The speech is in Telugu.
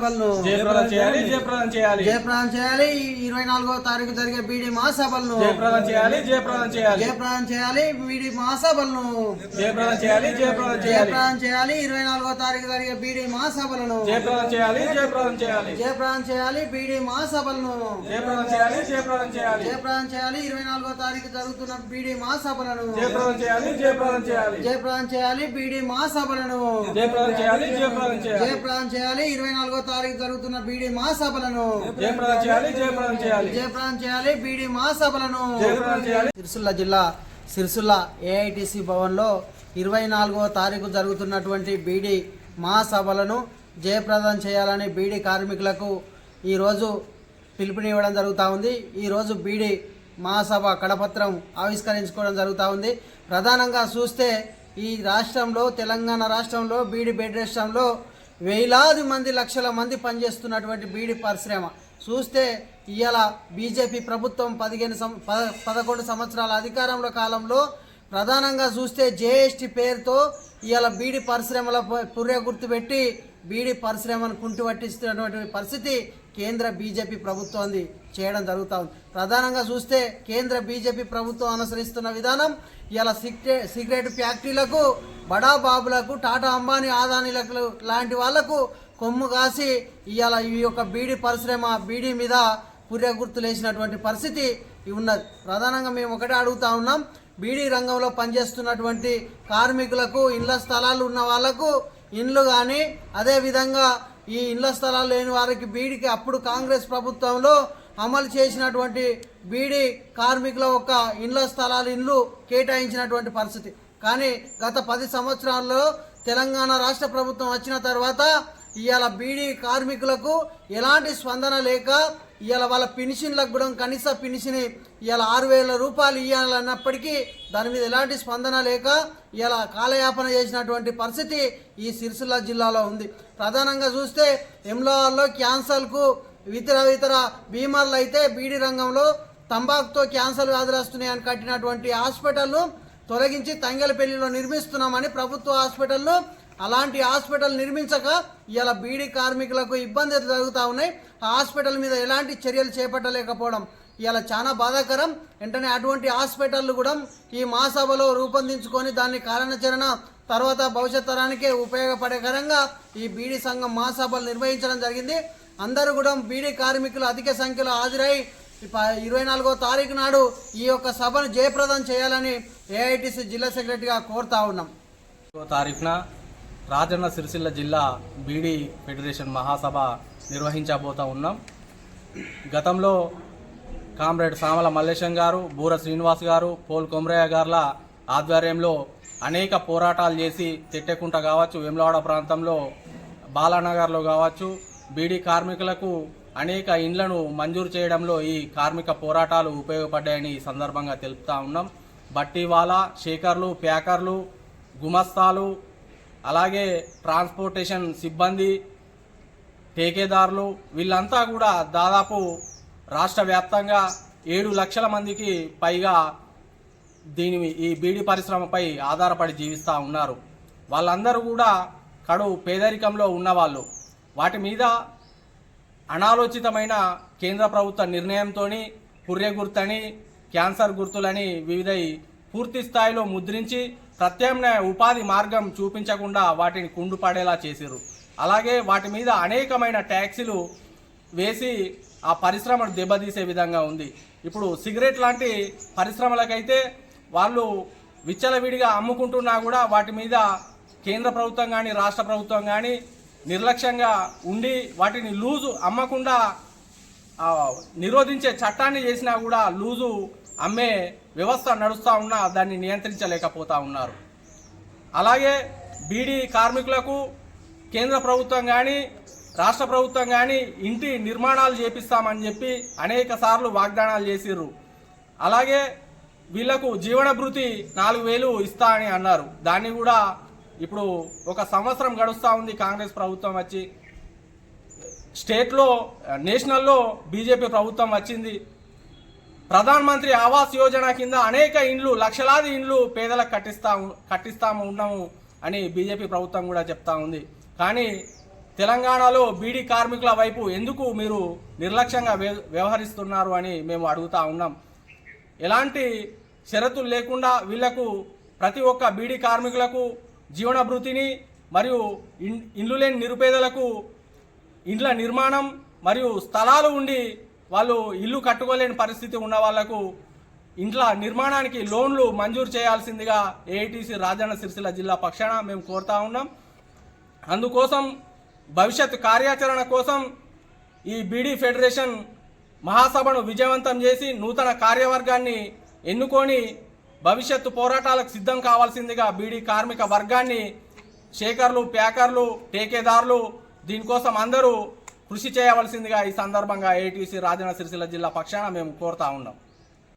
మహాసభలను జయప్రదం చేయాలి జయప్రదం చేయాలి జయప్రదం చేయాలి ఈ ఇరవై నాలుగో తారీఖు జరిగే బీడీ మహాసభలను జయప్రదం చేయాలి జయప్రదం చేయాలి జయప్రదం చేయాలి బీడీ మహాసభలను జయప్రదం చేయాలి జయప్రదం చేయాలి జయప్రదం చేయాలి ఇరవై నాలుగో తారీఖు జరిగే బీడీ మహాసభలను జయప్రదం చేయాలి జయప్రదం చేయాలి జయప్రదం చేయాలి బీడీ మహాసభలను జయప్రదం చేయాలి జయప్రదం చేయాలి జయప్రదం చేయాలి ఇరవై నాలుగో తారీఖు జరుగుతున్న బీడీ మహాసభలను జయప్రదం చేయాలి జయప్రదం చేయాలి జయప్రదం చేయాలి బీడీ మహాసభలను జయప్రదం చేయాలి జయప్రదం చేయాలి జయప్రదం చేయాలి ఇరవై నాలుగో తారీఖు జరుగుతున్న బీడీ మహాసభలను. జయప్రదం చేయాలి జయప్రదం చేయాలి. జయప్రదం చేయాలి బీడీ మహాసభలను. జయప్రదం చేయాలి. సిరిసిల్ల జిల్లా సిరిసిల్ల ఏఐటిసి భవన్లో ఇరవై నాలుగవ తారీఖు జరుగుతున్నటువంటి బీడీ మహాసభలను జయప్రదం చేయాలని బీడీ కార్మికులకు ఈరోజు పిలుపునివ్వడం జరుగుతూ ఉంది. ఈరోజు బీడీ మహాసభ కడపత్రం ఆవిష్కరించుకోవడం జరుగుతూ ఉంది. ప్రధానంగా చూస్తే ఈ రాష్ట్రంలో తెలంగాణ రాష్ట్రంలో బీడీ ఫెడరేషన్లో వేలాది మంది లక్షల మంది పనిచేస్తున్నటువంటి బీడీ పరిశ్రమ. చూస్తే ఇవాళ బీజేపీ ప్రభుత్వం పదిహేను సం పద- పదకొండు సంవత్సరాల అధికారంలో కాలంలో ప్రధానంగా చూస్తే జేఎస్టీ పేరుతో ఇవాళ బీడీ పరిశ్రమల పుర్రె గుర్తు పెట్టి బీడీ పరిశ్రమను కుంటు పట్టిస్తున్నటువంటి పరిస్థితి కేంద్ర బీజేపీ ప్రభుత్వం చేయడం జరుగుతూ ఉంది ప్రధానంగా చూస్తే కేంద్ర బీజేపీ ప్రభుత్వం అనుసరిస్తున్న విధానం ఇలా సిగరెట్ సిగరెట్ ఫ్యాక్టరీలకు బడా బాబులకు టాటా అంబానీ ఆదానీలకు లాంటి వాళ్ళకు కొమ్ము కాసి ఇవాళ ఈ యొక్క బీడీ పరిశ్రమ బీడీ మీద పుర్రె గుర్తులేసినటువంటి పరిస్థితి ఉన్నది. ప్రధానంగా మేము ఒకటే అడుగుతా ఉన్నాం బీడీ రంగంలో పనిచేస్తున్నటువంటి కార్మికులకు ఇళ్ళ స్థలాలు ఉన్న వాళ్ళకు ఇండ్లు కానీ అదేవిధంగా ఈ ఇళ్ళ స్థలాలు లేని వారికి బీడీకి అప్పుడు కాంగ్రెస్ ప్రభుత్వంలో అమలు చేసినటువంటి బీడీ కార్మికుల ఒక ఇండ్ల స్థలాలు ఇండ్లు కేటాయించినటువంటి పరిస్థితి. కానీ గత పది సంవత్సరాల్లో తెలంగాణ రాష్ట్ర ప్రభుత్వం వచ్చిన తర్వాత ఇవాళ బీడీ కార్మికులకు ఎలాంటి స్పందన లేక ఇవాళ వాళ్ళ పెన్షన్లకు కూడా కనీస పెన్షన్ ఇవాళ ఆరు వేల రూపాయలు ఇవ్వాలన్నప్పటికీ దాని మీద ఎలాంటి స్పందన లేక ఇవాళ కాలయాపన చేసినటువంటి పరిస్థితి ఈ సిరిసిల్ల జిల్లాలో ఉంది. ప్రధానంగా చూస్తే ఎమ్లాల్లో క్యాన్సర్కు ఇతర ఇతర బీమార్లు అయితే బీడీ రంగంలో తంబాకుతో క్యాన్సర్ వ్యాధులు వస్తున్నాయని కట్టినటువంటి హాస్పిటల్ను తొలగించి తంగలపల్లిలో నిర్మిస్తున్నామని ప్రభుత్వ హాస్పిటల్లో అలాంటి హాస్పిటల్ నిర్మించక ఇలా బీడీ కార్మికులకు ఇబ్బందులు జరుగుతూ ఉన్నాయి. ఆ హాస్పిటల్ మీద ఎలాంటి చర్యలు చేపట్టలేకపోవడం ఇలా చాలా బాధాకరం. వెంటనే అటువంటి హాస్పిటల్ కూడా ఈ మహాసభలో రూపొందించుకొని దాన్ని కారణచరణ తర్వాత భవిష్యత్ తరానికే ఉపయోగపడేకరంగా ఈ బీడీ సంఘం మహాసభలు నిర్వహించడం జరిగింది. అందరూ కూడా బీడీ కార్మికులు అధిక సంఖ్యలో హాజరై ఇరవై నాలుగో తారీఖు నాడు ఈ యొక్క సభను జయప్రదం చేయాలని ఏఐటిసి జిల్లా సెక్రటరీగా కోరుతా ఉన్నాం. తారీఖున రాజన్న సిరిసిల్ల జిల్లా బీడీ ఫెడరేషన్ మహాసభ నిర్వహించబోతా ఉన్నాం. గతంలో కామ్రేడ్ సామల మల్లేశం గారు బూర శ్రీనివాస్ గారు పోల్ కొమరయ్య గార్ల ఆధ్వర్యంలో అనేక పోరాటాలు చేసి తిట్టెకుంట కావచ్చు వెమ్లవాడ ప్రాంతంలో బాలానగర్లో కావచ్చు బీడీ కార్మికులకు అనేక ఇండ్లను మంజూరు చేయడంలో ఈ కార్మిక పోరాటాలు ఉపయోగపడ్డాయని ఈ సందర్భంగా తెలుపుతా ఉన్నాం. బట్టీవాలా షేకర్లు ప్యాకర్లు గుమస్తాలు అలాగే ట్రాన్స్పోర్టేషన్ సిబ్బంది టేకేదారులు వీళ్ళంతా కూడా దాదాపు రాష్ట్ర వ్యాప్తంగా ఏడు లక్షల మందికి పైగా దీని ఈ బీడీ పరిశ్రమపై ఆధారపడి జీవిస్తూ ఉన్నారు. వాళ్ళందరూ కూడా కడు పేదరికంలో ఉన్నవాళ్ళు. వాటి మీద అనాలోచితమైన కేంద్ర ప్రభుత్వ నిర్ణయంతో పుర్రె గుర్తని క్యాన్సర్ గుర్తులని వివిధ పూర్తి స్థాయిలో ముద్రించి ప్రత్యామ్నాయ ఉపాధి మార్గం చూపించకుండా వాటిని కుండుపడేలా చేశారు అలాగే వాటి మీద అనేకమైన ట్యాక్సీలు వేసి ఆ పరిశ్రమను దెబ్బతీసే విధంగా ఉంది. ఇప్పుడు సిగరెట్ లాంటి పరిశ్రమలకైతే వాళ్ళు విచ్చలవిడిగా అమ్ముకుంటున్నా కూడా వాటి మీద కేంద్ర ప్రభుత్వం కానీ రాష్ట్ర ప్రభుత్వం కానీ నిర్లక్ష్యంగా ఉండి వాటిని లూజు అమ్మకుండా నిరోధించే చట్టాన్ని చేసినా కూడా లూజు అమ్మే వ్యవస్థ నడుస్తూ ఉన్నా దాన్ని నియంత్రించలేకపోతా ఉన్నారు. అలాగే బీడీ కార్మికులకు కేంద్ర ప్రభుత్వం కానీ రాష్ట్ర ప్రభుత్వం కానీ ఇంటి నిర్మాణాలు చేపిస్తామని చెప్పి అనేక సార్లు వాగ్దానాలు చేసిర్రు. అలాగే వీళ్ళకు జీవన భృతి నాలుగు వేలు ఇస్తా అని అన్నారు. దాన్ని కూడా ఇప్పుడు ఒక సంవత్సరం గడుస్తూ ఉంది కాంగ్రెస్ ప్రభుత్వం వచ్చి. స్టేట్లో నేషనల్లో బీజేపీ ప్రభుత్వం వచ్చింది. ప్రధాన మంత్రి ఆవాస్ యోజన కింద అనేక ఇండ్లు లక్షలాది ఇండ్లు పేదలకు కట్టిస్తా కట్టిస్తాము ఉన్నాము అని బీజేపీ ప్రభుత్వం కూడా చెప్తా ఉంది. కానీ తెలంగాణలో బీడీ కార్మికుల వైపు ఎందుకు మీరు నిర్లక్ష్యంగా వ్యవహరిస్తున్నారు అని మేము అడుగుతా ఉన్నాం. ఎలాంటి షరతులు లేకుండా వీళ్ళకు ప్రతి ఒక్క బీడీ కార్మికులకు జీవనభృతిని మరియు ఇన్- ఇండ్లు లేని నిరుపేదలకు ఇండ్ల నిర్మాణం మరియు స్థలాలు ఉండి వాళ్ళు ఇల్లు కట్టుకోలేని పరిస్థితి ఉన్న వాళ్ళకు ఇంట్ల నిర్మాణానికి లోన్లు మంజూరు చేయాల్సిందిగా ఏఐటీసీ రాజన్న సిరిసిల్ల జిల్లా పక్షాన మేము కోరుతా ఉన్నాం. అందుకోసం భవిష్యత్ కార్యాచరణ కోసం ఈ బీడీ ఫెడరేషన్ మహాసభను విజయవంతం చేసి నూతన కార్యవర్గాన్ని ఎన్నుకొని భవిష్యత్తు పోరాటాలకు సిద్ధం కావాల్సిందిగా బీడీ కార్మిక వర్గాన్ని షేకర్లు ప్యాకర్లు టేకేదారులు దీనికోసం అందరూ కృషి చేయవలసిందిగా ఈ సందర్భంగా ఏటీసీ రాజన్న సిరిసిల్ల జిల్లా పక్షాన మేము కోరుతా ఉన్నాం.